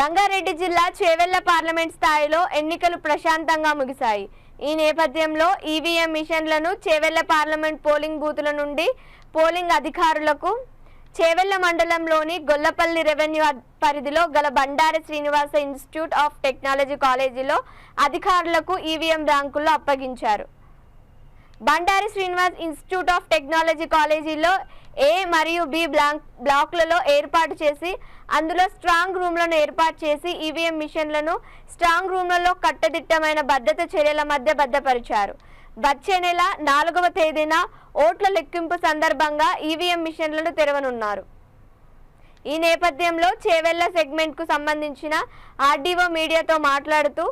రంగారెడ్డి జిల్లా చేవెళ్ళ పార్లమెంట్ స్థాయిలో ఎన్నికలు ప్రశాంతంగా ముగిశాయి. ఈ నేపథ్యంలో ఈవీఎం మిషన్లను చేవెళ్ళ పార్లమెంట్ పోలింగ్ బూతుల నుండి పోలింగ్ అధికారులకు చేవెళ్ళ మండలంలోని గొల్లపల్లి రెవెన్యూ పరిధిలో గల Bandari Srinivasa institute of technology కాలేజీలో అధికారులకు ఈవీఎం ర్యాంకుల్లో అప్పగించారు. Bandari Srinivas institute of technology కాలేజీలో ఏ మరియు బి బ్లాంక్ బ్లాక్లలో ఏర్పాటు చేసి అందులో స్ట్రాంగ్ రూమ్లను ఏర్పాటు చేసి ఈవీఎం మిషన్లను స్ట్రాంగ్ రూమ్లలో కట్టదిట్టమైన భద్రత చర్యల మధ్య భద్రపరిచారు వచ్చే నెల నాలుగవ తేదీన ఓట్ల లెక్కింపు సందర్భంగా ఈవీఎం మిషన్లను తెరవనున్నారు. ఈ నేపథ్యంలో చేవెళ్ళ సెగ్మెంట్కు సంబంధించిన ఆర్డీఓ మీడియాతో మాట్లాడుతూ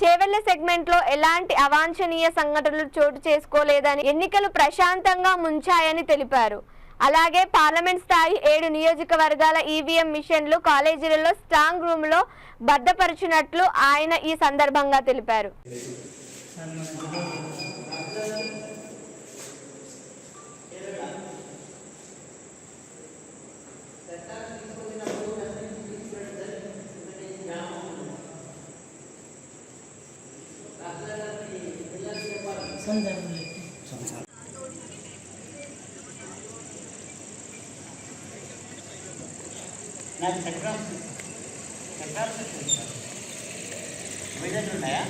చేవెళ్ళ సెగ్మెంట్లో ఎలాంటి అవాంఛనీయ సంఘటనలు చోటు చేసుకోలేదని ఎన్నికలు ప్రశాంతంగా ముంచాయని తెలిపారు. అలాగే పార్లమెంట్ స్థాయి ఏడు నియోజకవర్గాల ఈవీఎం మిషన్లు కాలేజీలలో స్ట్రాంగ్ రూమ్లో భద్రపరిచినట్లు ఆయన ఈ సందర్భంగా తెలిపారు. నాకు చక్రం చక్రాలు సార్ విజన్ ఉన్నాయా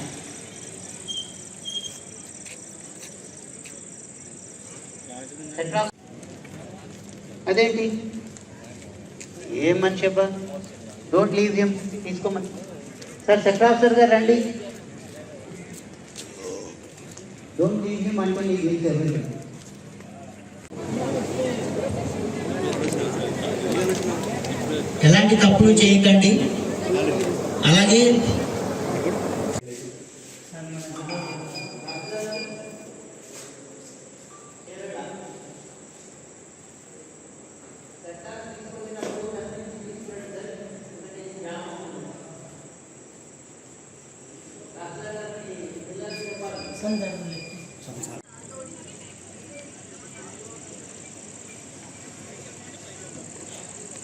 చక్రాలు అదేంటి ఏం మనిషి అబ్బా డోంట్ లీవ్ హిమ్ తీసుకోమని సార్ చక్ర ఆఫీసర్ గారు రండి డోంట్ లీవ్ హిమ్ అనుకోండి లీవ్ ఎవరి ఎలాంటి తప్పులు చేయకండి అలాగే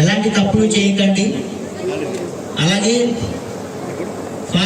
ఎలాంటి తప్పులు చేయకండి. అలాగే